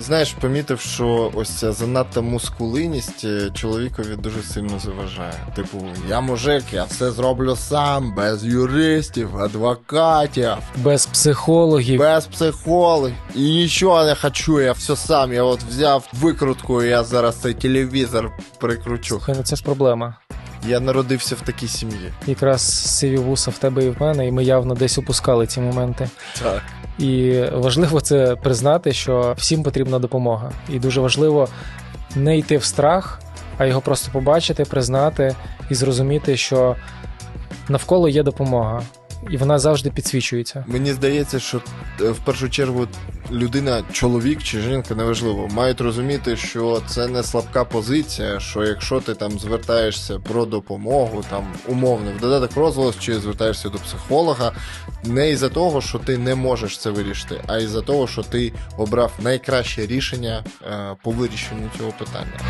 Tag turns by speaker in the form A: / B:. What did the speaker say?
A: Знаєш, помітив, що ось ця занадта мускулинність е, чоловікові дуже сильно заважає. Типу, я мужик, я все зроблю сам, без юристів, адвокатів,
B: Без психологів.
A: без психологів. І нічого не хочу, я все сам. Я от взяв викрутку, і я зараз цей телевізор прикручу.
B: Слухай, ну це ж проблема.
A: Я народився в такій сім'ї.
B: Якраз сиві вуса в тебе і в мене, і ми явно десь опускали ці моменти.
A: Так.
B: І важливо це признати, що всім потрібна допомога. І дуже важливо не йти в страх, а його просто побачити, признати і зрозуміти, що навколо є допомога, і вона завжди підсвічується.
A: Мені здається, що е, в першу чергу людина, чоловік чи жінка, неважливо, мають розуміти, що це не слабка позиція. Що якщо ти там звертаєшся про допомогу, там умовно в додаток розголос, чи звертаєшся до психолога, не із-за того, що ти не можеш це вирішити, а із-за того, що ти обрав найкраще рішення е, по вирішенню цього питання.